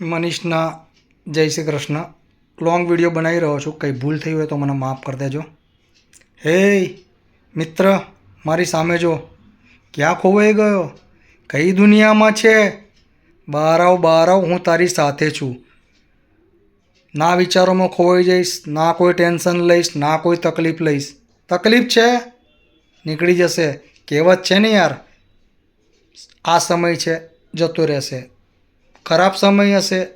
મનીષના જય Shri Krishna. Long video બનાવી રહ્યો છું. કંઈ ભૂલ થઈ હોય તો મને માફ કરી દેજો. હે મિત્ર, મારી સામે જો. ક્યાં ખોવાઈ ગયો? કઈ દુનિયામાં છે? બહાર આવ બહાર આવ હું તારી સાથે છું. ના વિચારોમાં ખોવાઈ જઈશ, ના કોઈ ટેન્શન લઈશ, ના કોઈ તકલીફ લઈશ. તકલીફ છે? નીકળી જશે. કહેવત છે ને યાર? આ સમય છે, જતો રહેશે. ખરાબ સમય હશે,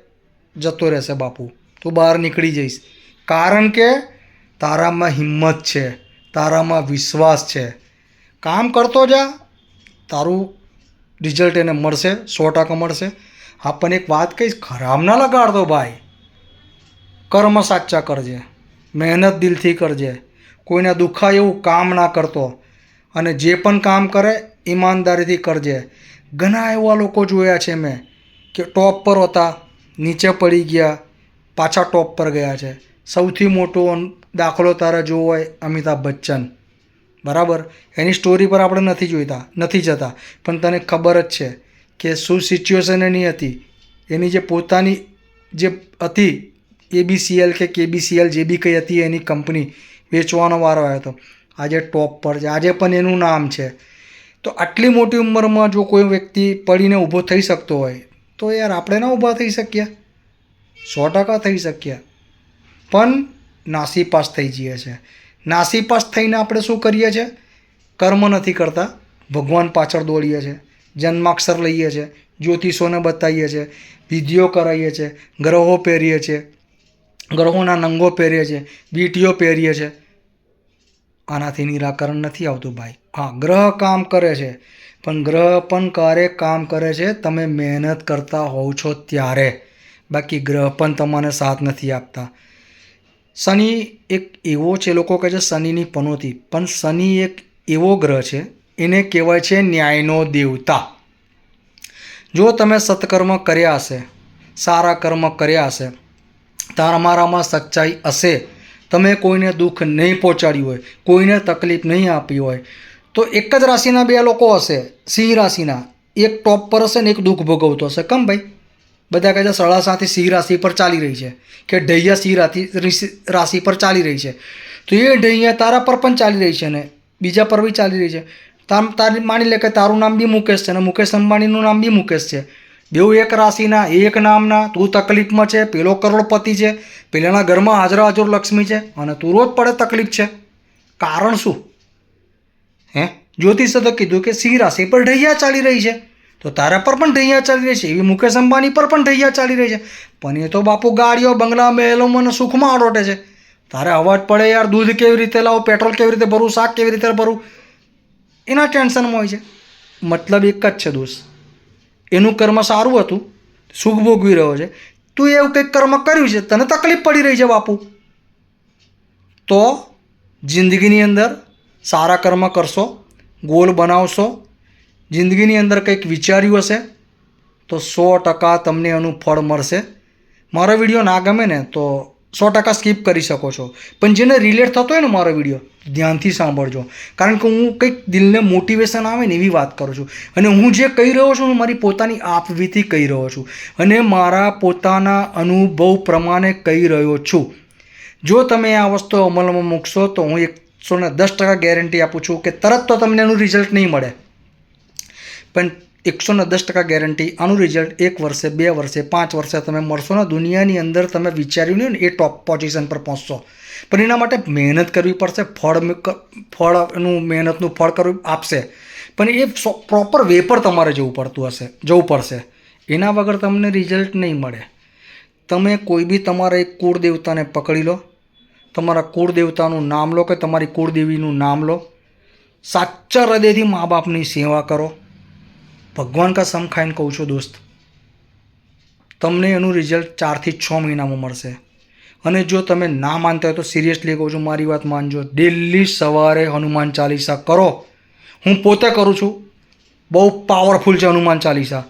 જતો રહેશે બાપુ. તું બહાર નીકળી જઈશ. કારણ કે તારામાં હિંમત છે, તારામાં વિશ્વાસ છે. કામ કરતો જા. તારું રિઝલ્ટ એને મળશે, સો ટકા મળશે. હા પણ એક વાત કહીશ, ખરાબ ના લગાડતો ભાઈ. કર્મ સાચા કરજે, મહેનત દિલથી કરજે. કોઈને દુખાય એવું કામ ના કરતો. અને જે પણ કામ કરે, ઈમાનદારીથી કરજે. ઘણા એવા લોકો જોયા છે મેં. કે ટોપ પર હતા, નીચે પડી ગયા, પાછા ટોપ પર ગયા છે. સૌથી મોટો દાખલો તારે જોવો હોય, અમિતાભ બચ્ચન. બરાબર? એની સ્ટોરી પર આપણે નથી જોઈતા, નથી જતા. પણ તને ખબર જ છે કે શું સિચ્યુએશન એની હતી. એની જે પોતાની જે હતી એબીસીએલ કે કેબીસીએલ જે બી કંઈ હતી એની કંપની વેચવાનો વારો આવ્યો હતો. આજે ટોપ પર છે. આજે પણ એનું નામ છે. તો આટલી મોટી ઉંમરમાં જો કોઈ વ્યક્તિ પડીને ઊભો થઈ શકતો હોય તો યાર આપણે ના ઊભા થઈ શકીએ. સો ટકા થઈ શકીએ. પણ નાસીપાસ થઈ જઈએ છે. નાસીપાસ થઈને આપણે શું કરીએ છીએ કર્મ નથી કરતા. ભગવાન પાછળ દોડીએ છીએ જન્માક્ષર લઈએ છીએ જ્યોતિષોને બતાવીએ છીએ વિધિઓ કરાવીએ છીએ ગ્રહો પહેરીએ છીએ ગ્રહોના નંગો પહેરીએ છીએ બીટીઓ પહેરીએ છીએ આનાથી નિરાકરણ નથી આવતું ભાઈ. હા, ગ્રહ કામ કરે છે, પણ ગ્રહ પણ ક્યારે કામ કરે છે? તમે મહેનત કરતા હોવ છો ત્યારે. બાકી ગ્રહ પણ તમને સાથ નથી આપતા. શનિ એક એવો છે, લોકો કહે છે શનિની પનોતી, પણ શનિ એક એવો ગ્રહ છે, એને કહેવાય છે ન્યાયનો દેવતા. જો તમે સત્કર્મ કર્યા હશે, સારા કર્મ કર્યા હશે તમારામાં સચ્ચાઈ હશે તમે કોઈને દુઃખ નહીં પહોંચાડ્યું હોય, કોઈને તકલીફ નહીં આપી હોય, તો એક જ રાશિના બે લોકો હશે, સિંહ રાશિના. એક ટોપ પર હશે ને એક દુઃખ ભોગવતો હશે. કમ ભાઈ? બધા કહે છે સળાસાથી સિંહ રાશિ પર ચાલી રહી છે કે ઢૈયા સિંહ રાશિ રાશિ પર ચાલી રહી છે. તો એ ઢૈયા તારા પર પણ ચાલી રહી છે ને બીજા પર બી ચાલી રહી છે. તાર માની લે કે તારું નામ બી મુકેશ છે ને મુકેશ અંબાણીનું નામ બી મુકેશ છે. બેઉ એક રાશિના એક નામના તું તકલીફમાં છે, પેલો કરોડપતિ છે, પેલાના ઘરમાં હાજરા હાજર લક્ષ્મી છે અને તું રોજ પડે તકલીફ છે. કારણ શું? હે? જ્યોતિષે તો કીધું કે સિંહ રાશિ પર ઢૈયા ચાલી રહી છે. તો તારા પર પણ ઢૈયા ચાલી રહી છે, એવી મુકેશ અંબાણી પર પણ ઢૈયા ચાલી રહી છે. પણ એ તો બાપુ ગાડીઓ, બંગલા, મહેલો મને સુખમાં આડોટે છે. તારે અવાજ પડે યાર, દૂધ કેવી રીતે લાવું, પેટ્રોલ કેવી રીતે ભરવું શાક કેવી રીતે ભરવું એના ટેન્શનમાં હોય છે. મતલબ એક જ છે દોસ્ત. એનું કર્મ સારું હતું, સુખ ભોગવી રહ્યો છે, તું એવું કંઈક કર્મ કર્યું છે, તને તકલીફ પડી રહી છે બાપુ. તો જિંદગીની અંદર સારા કર્મ કરશો, ગોલ બનાવશો, જિંદગીની અંદર કંઈક વિચાર્યું હશે, તો સો ટકા તમને એનું ફળ મળશે. મારો વીડિયો ના ગમે ને, તો સો ટકા સ્કીપ કરી શકો છો. પણ જેને રિલેટ થતો હોય ને મારો વીડિયો ધ્યાનથી સાંભળજો. કારણ કે હું કંઈક દિલને મોટિવેશન આવે ને એવી વાત કરું છું. અને હું જે કહી રહ્યો છું, હું મારી પોતાની આપવીથી કહી રહ્યો છું. અને મારા પોતાના અનુભવ પ્રમાણે કહી રહ્યો છું. જો તમે આ વસ્તુ અમલમાં મૂકશો, તો હું એકસો ને દસ ટકા ગેરંટી આપું છું કે તરત તો તમને એનું રિઝલ્ટ નહીં મળે. પણ એકસો ને દસ ટકા ગેરંટી આનું રિઝલ્ટ એક વર્ષે, બે વર્ષે, પાંચ વર્ષે તમે મળશો ને, દુનિયાની અંદર તમે વિચાર્યું નહીં ને, એ ટોપ પોઝિશન પર પહોંચશો. પણ એના માટે મહેનત કરવી પડશે, ફળ મે- ક- ફળ એનું મહેનતનું ફળ કરવું આપશે. પણ એ પ્રોપર વે પર તમારે જવું પડતું હશે, જવું પડશે. એના વગર તમને રિઝલ્ટ નહીં મળે. તમે કોઈ બી તમારા એક કુળ દેવતાને પકડી લો, તમારા કુળ દેવતાનું નામ લો કે તમારી કુળદેવીનું નામ લો. સાચા હૃદયથી મા બાપની સેવા કરો. ભગવાન કા સમ ખાઈને કહું છું દોસ્ત, તમને એનું રિઝલ્ટ ચારથી છ મહિનામાં મળશે. અને જો તમે ના માનતા હોય તો સિરિયસલી કહું છું, મારી વાત માનજો. ડેલી સવારે હનુમાન ચાલીસા કરો. હું પોતે કરું છું. બહુ પાવરફુલ છે હનુમાન ચાલીસા.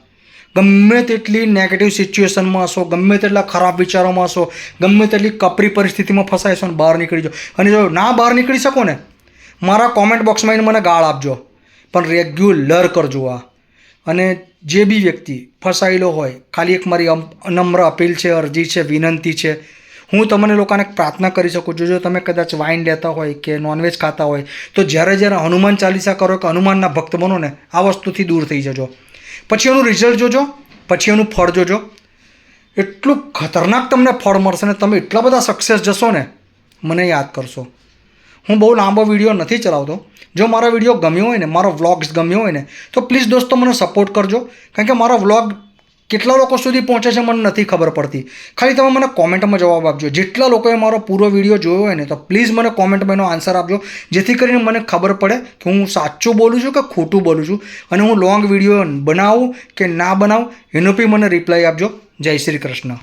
ગમે તેટલી નેગેટિવ સિચ્યુએશનમાં હશો, ગમે તેટલા ખરાબ વિચારોમાં હશો, ગમે તેટલી કપરી પરિસ્થિતિમાં ફસાઈશો અને બહાર નીકળી જાઓ. અને જો ના બહાર નીકળી શકો ને, મારા કોમેન્ટ બોક્સમાં એને મને ગાળ આપજો. પણ રેગ્યુલર કરજો આ. અને જે બી વ્યક્તિ ફસાયેલો હોય, ખાલી એક મારી અમ- નમ્ર અપીલ છે, અરજી છે, વિનંતી છે, હું તમને લોકોને પ્રાર્થના કરી શકું છું, જો તમે કદાચ વાઇન લેતા હોય કે નોનવેજ ખાતા હોય, તો જ્યારે જ્યારે હનુમાન ચાલીસા કરો કે હનુમાનના ભક્ત બનો ને, આ વસ્તુથી દૂર થઈ જજો. પછી એનું રિઝલ્ટ જોજો, પછી એનું ફળ જોજો. એટલું ખતરનાક તમને ફળ મળશે ને તમે એટલા બધા સક્સેસ જશો ને, મને યાદ કરશો. હું બહુ લાંબો વીડિયો નથી ચલાવતો. જો મારો વીડિયો ગમ્યો હોય ને, મારો વ્લોગ્સ ગમ્યો હોય ને, તો પ્લીઝ દોસ્તો મને સપોર્ટ કરજો. કારણ કે મારો વ્લોગ કેટલા લોકો સુધી પહોંચે છે મને નથી ખબર પડતી. ખાલી તમે મને કોમેન્ટમાં જવાબ આપજો. જેટલા લોકોએ મારો પૂરો વીડિયો જોયો હોય ને, તો પ્લીઝ મને કોમેન્ટમાં એનો આન્સર આપજો. જેથી કરીને મને ખબર પડે કે હું સાચું બોલું છું કે ખોટું બોલું છું. અને હું લોંગ વીડિયો બનાવું કે ના બનાવું, એનો બી મને રિપ્લાય આપજો. જય શ્રી કૃષ્ણ.